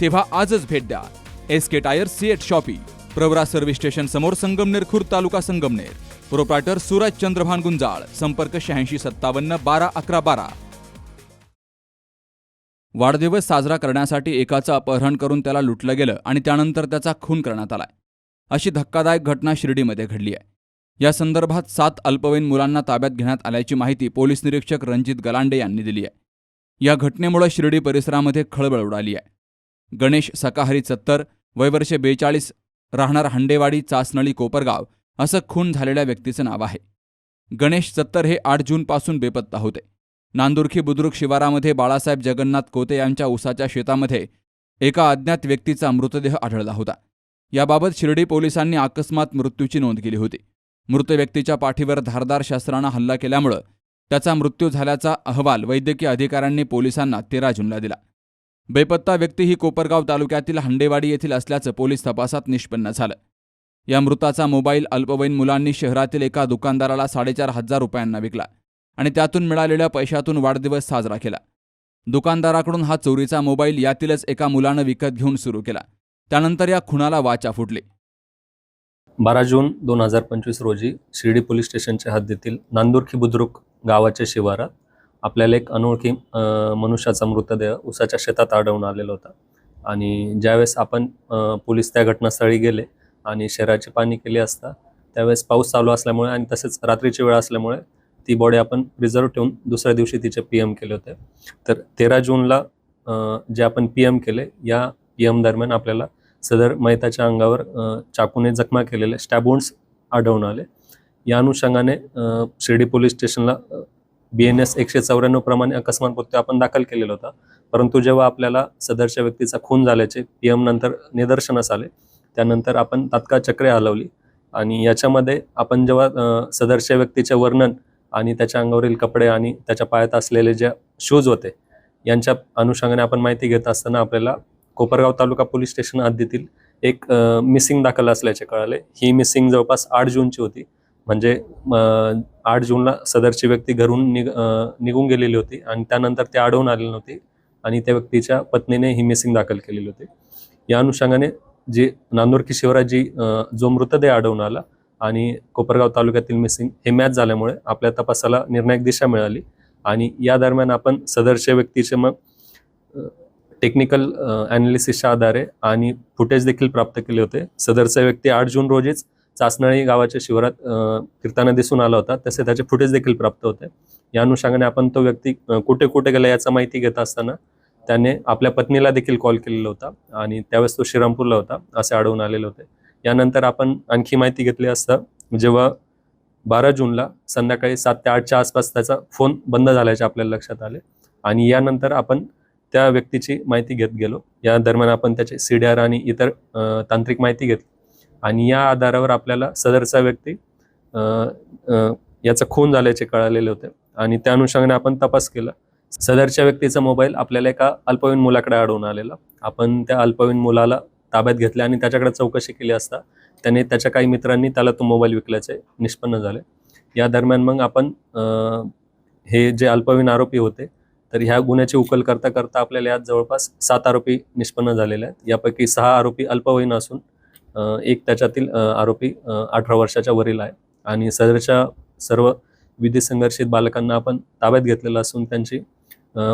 तेव्हा आजच भेट द्या. S K tyre CEAT shoppe Pravara service station समोर संगमनेर खुर्द तालुका संगमनेर. प्रोप्रायटर सूरज चंद्रभान गुंजाळ संपर्क शहाऐंशी सत्तावन्न बारा अकरा बारा. वाढदिवस साजरा करण्यासाठी एकाचं अपहरण करून त्याला लुटलं गेलं आणि त्यानंतर त्याचा खून करण्यात आलाय. अशी धक्कादायक घटना शिर्डीमध्ये घडली आहे. या संदर्भात सात अल्पवयीन मुलांना ताब्यात घेण्यात आल्याची माहिती पोलीस निरीक्षक रणजित गलांडे यांनी दिली आहे. या घटनेमुळे शिर्डी परिसरामध्ये खळबळ उडाली आहे. गणेश सकाहरी चत्तर वयवर्षे बेचाळीस राहणार हंडेवाडी चासनळी कोपरगाव असं खून झालेल्या व्यक्तीचं नाव आहे. गणेश चत्तर हे आठ जूनपासून बेपत्ता होते. नांदुर्खी बुद्रुक शिवारामध्ये बाळासाहेब जगन्नाथ कोते यांच्या उसाच्या शेतामध्ये एका अज्ञात व्यक्तीचा मृतदेह आढळला होता. याबाबत शिर्डी पोलिसांनी अकस्मात मृत्यूची नोंद केली होती. मृत व्यक्तीच्या पाठीवर धारदार शस्त्रानं हल्ला केल्यामुळं त्याचा मृत्यू झाल्याचा अहवाल वैद्यकीय अधिकाऱ्यांनी पोलिसांना तेरा जूनला दिला. बेपत्ता व्यक्ती ही कोपरगाव तालुक्यातील हंडेवाडी येथील असल्याचं पोलीस तपासात निष्पन्न झालं. या मृताचा मोबाईल अल्पवयीन मुलांनी शहरातील एका दुकानदाराला साडेचार हजार रुपयांना विकला आणि त्यातून मिळालेल्या पैशातून वाढदिवस साजरा केला. दुकानदाराकडून हा चोरीचा मोबाईल यातीलच एका मुलानं विकत घेऊन सुरू केला. त्यानंतर या खुणाला वाचा फुटली. बारा जून दोन हजार पंचवीस रोजी शिर्डी पोलीस स्टेशनच्या हद्दीतील नांदुर्खी बुद्रुक गावाच्या शिवारात आपल्याला एक अनोळखी मनुष्याचा मृतदेह उसाच्या शेतात आढळून आलेला होता. आणि ज्यावेळेस आपण पोलीस त्या घटनास्थळी गेले आणि शहराची पाणी केली असता त्यावेळेस पाऊस चालू असल्यामुळे आणि तसेच रात्रीची वेळ असल्यामुळे ती बॉडी आपण रिझर्व ठेवून दुसऱ्या दिवशी तिचे पी एम केले होते. तर तेरा जूनला जे आपण पी एम केले या पी एम दरम्यान आपल्याला सदर मैताच्या अंगावर चाकूने जखमा केलेले स्टॅबोन्स आढळून आले. या अनुषंगाने शिर्डी पोलीस स्टेशनला बी एन एस एकशे चौऱ्याण्णव प्रमाणे अकस्मात मृत्यू आपण दाखल केलेला होता. परंतु जेव्हा आपल्याला सदरच्या व्यक्तीचा खून झाल्याचे पी एम नंतर निदर्शनास आले त्यानंतर आपण तात्काळ चक्रे हलवली आणि याच्यामध्ये आपण जेव्हा सदरच्या व्यक्तीचे वर्णन आणि त्याच्या अंगावरील कपडे आणि त्याच्या पायात असलेले जे शूज होते यांच्या अनुषंगाने आपण माहिती घेत असताना आपल्याला कोपरगाव तालुका पोलीस स्टेशन हद्दीतील एक मिसिंग दाखल असल्याचे कळाले. ही मिसिंग जवळपास आठ जूनची होती. म्हणजे आठ जूनला सदरची व्यक्ती घरून निग निघून गेलेली होती आणि त्यानंतर ते आढळून आलेली नव्हती आणि त्या व्यक्तीच्या पत्नीने ही मिसिंग दाखल केलेली होती. या अनुषंगाने जी नांदुर्की शिवराजी जी जो मृतदेह आढळून आला आणि कोपरगाव तालुक्यातील मिसिंग हे मॅच झाल्यामुळे आपल्या तपासाला निर्णायक दिशा मिळाली आणि या दरम्यान आपण सदरच्या व्यक्तीचे मग टेक्निकल ॲनालिसिसच्या आधारे आणि फुटेज देखील प्राप्त केले होते. सदरचा व्यक्ती आठ जून रोजीच चाचनळी गावाच्या शिवारात फिरताना दिसून आला होता. तसे त्याचे फुटेज देखील प्राप्त होते. या अनुषंगाने आपण तो व्यक्ती कुठे कुठे गेला याचा माहिती घेत असताना त्याने आपल्या पत्नीला देखील कॉल केलेला होता आणि त्यावेळेस तो श्रीरामपूरला होता असे आढळून आलेले होते. यानंतर आपण आणखी माहिती घेतली असता जेव्हा बारा जूनला संध्याकाळी सात ते आठच्या आसपास त्याचा फोन बंद झाल्याचे आपल्याला लक्षात आले आणि यानंतर आपण त्या व्यक्तीची माहिती घेत गेलो. या दरम्यान आपण त्याचे सी डी आर आणि इतर तांत्रिक माहिती घेतली. आणि या आधारावर आपल्याला सदरचा व्यक्ती याचा खून झाल्याचे कळालेले होते. आणि त्या अनुषंगाने आपण तपास केला. सदरच्या व्यक्तीचा मोबाईल आपल्याला एका अल्पवयीन मुलाकडे आढळून आलेला. आपण त्या अल्पवयीन मुलाला ताब्यात घेतले आणि त्याच्याकडे चौकशी केली असता त्याने त्याच्या काही मित्रांनी त्याला तो मोबाईल विकल्याचे निष्पन्न झाले. या दरम्यान मग आपण हे जे अल्पवयीन आरोपी होते तर ह्या गुन्ह्याची उकल करता करता आपल्याला यात जवळपास सात आरोपी निष्पन्न झालेले आहेत. यापैकी सहा आरोपी अल्पवयीन असून एक त्याच्यातील आरोपी अठरा वर्षाच्या वरील आहे. आणि सदरच्या सर्व विधी संघर्षित बालकांना आपण ताब्यात घेतलेलं असून त्यांची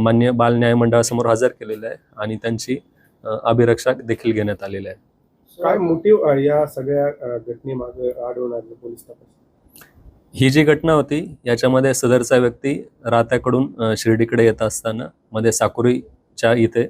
मान्य बाल न्याय मंडळासमोर हजर केलेलं आहे आणि त्यांची अभिरक्षा देखील घेण्यात आलेली आहे. काय मोटिव्ह या सगळ्या घटनेमागे आढळून आले पोलीस तपास? ही जी घटना होती याच्यामध्ये सदरचा व्यक्ती राहत्याकडून शिर्डीकडे येत असताना मध्ये साकुरीच्या इथे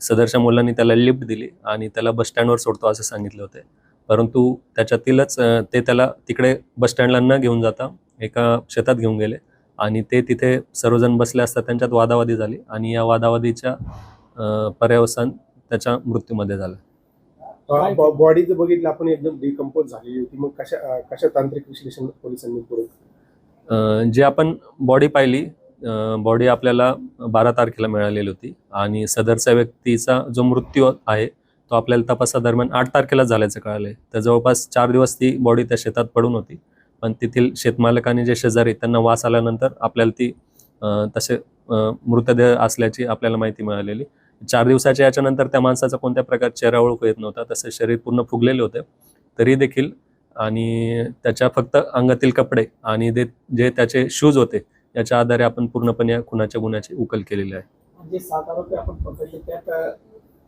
सदरच्या मुलांनी त्याला लिफ्ट दिली आणि त्याला बस स्टँडवर सोडतो असं सांगितले होते. परंतु त्याच्यातीलच ते त्याला तिकडे बस स्टँडला न घेऊन जाता एका शेतात घेऊन गेले आणि ते तिथे सर्वजण बसले असता त्यांच्यात वादावादी झाली आणि या वादावादीच्या पर्यावसान त्याच्या मृत्यूमध्ये झाला. बॉडी जर बघितलं आपण एकदम डिकम्पोज झालेली होती. मग कशा कशा तांत्रिक विश्लेषण पोलिसांनी पुढे? जे आपण बॉडी पाहिली बॉडी आपल्याला बारा तारखेला मिळालेली होती. आणि सदरच्या व्यक्तीचा जो मृत्यू आहे तो आपल्याला तपासादरम्यान आठ तारखेला झाल्याचं कळालंय. तर जवळपास चार दिवस ती बॉडी त्या शेतात पडून होती. पण तेथील शेतमालकाने जे शेजारी त्यांना वास आल्यानंतर आपल्याला ती तसे मृतदेह असल्याची आपल्याला माहिती मिळालेली. चार दिवसाच्या याच्यानंतर त्या माणसाचा कोणत्या प्रकार चेहरा ओळखू येत नव्हता तसे शरीर पूर्ण फुगलेले होते. तरी देखील आणि त्याच्या फक्त अंगातील कपडे आणि ते जे त्याचे शूज होते याच्या आधारे आपण पूर्णपणे या खुनाच्या गुन्ह्याची उकल केलेली आहे. सात आरोपी आपण पकडले त्यात अ,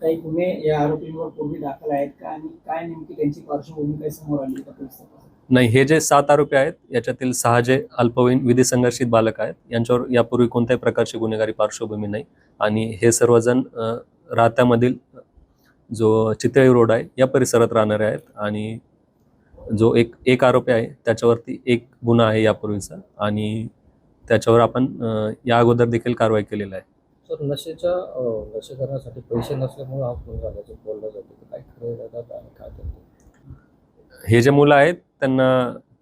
काही गुन्हे या आरोपींवर पूर्वी दाखल आहेत का? आणि काय नेमकी त्यांची पार्श्वभूमी काय समोर आली का पोलीस तपासात? नाही हे जे सात आरोपी आहेत याच्यातील सहा जे अल्पवयीन विधी संघर्षित बालक आहेत यांच्यावर यापूर्वी कोणत्याही प्रकारची गुन्हेगारी पार्श्वभूमी नाही. आणि हे सर्वजण राहत्यामधील जो चितळी रोड आहे या परिसरात राहणारे आहेत. आणि जो एक एक आरोपी आहे त्याच्यावरती एक गुन्हा आहे यापूर्वीचा. आणि त्याच्यावर आपण या अगोदर देखील कारवाई केलेली आहे. तर नशेच्या करण्यासाठी पैसे नसल्यामुळे हा खून झाल्याचं बोललं जातं. काय खरं हे जे मुलं आहेत त्यांना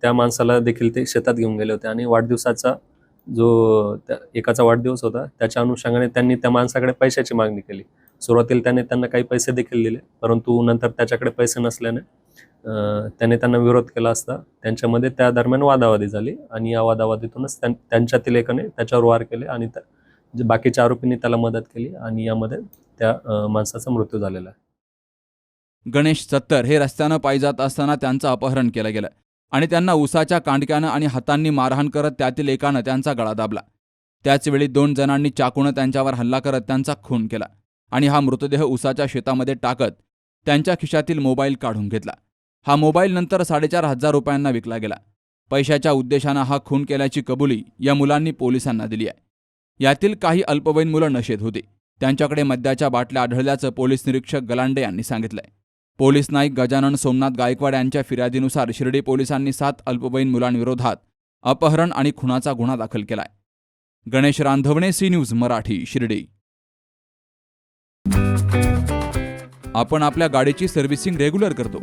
त्या माणसाला देखील ते शेतात घेऊन गेले होते आणि वाढदिवसाचा जो त्या एकाचा वाढदिवस होता त्याच्या अनुषंगाने त्यांनी त्या माणसाकडे पैशाची मागणी केली. सुरुवातीला त्याने त्यांना काही पैसे देखील दिले परंतु नंतर त्याच्याकडे पैसे नसल्याने त्याने त्यांना विरोध केला असता. त्यांच्यामध्ये त्या दरम्यान वादावादी झाली आणि या वादावादीतूनच त्यांच्यातील एकाने त्याच्यावर वार केले आणि त्या बाकीच्या आरोपींनी त्याला मदत केली आणि यामध्ये त्या माणसाचा मृत्यू झालेला आहे. गणेश सत्तर हे रस्त्यानं पायी जात असताना त्यांचं अपहरण केलं गेलं आणि त्यांना उसाच्या कांडक्यानं आणि हातांनी मारहाण करत त्यातील एकानं त्यांचा गळा दाबला. त्याचवेळी दोन जणांनी चाकूनं त्यांच्यावर हल्ला करत त्यांचा खून केला आणि हा मृतदेह उसाच्या शेतामध्ये टाकत त्यांच्या खिशातील मोबाईल काढून घेतला. हा मोबाईल नंतर साडेचार हजार रुपयांना विकला गेला. पैशाच्या उद्देशानं हा खून केल्याची कबुली या मुलांनी पोलिसांना दिली आहे. यातील काही अल्पवयीन मुलं नशेत होती. त्यांच्याकडे मद्याच्या बाटल्या आढळल्याचं पोलीस निरीक्षक गलांडे यांनी सांगितलंय. पोलीस नाईक गजानन सोमनाथ गायकवाड यांच्या फिर्यादीनुसार शिर्डी पोलिसांनी सात अल्पवयीन मुलांविरोधात अपहरण आणि खुनाचा गुन्हा दाखल केलाय. Ganesh Randhavane C news Marathi Shirdi. आपण आपल्या गाडीची सर्व्हिसिंग रेग्युलर करतो.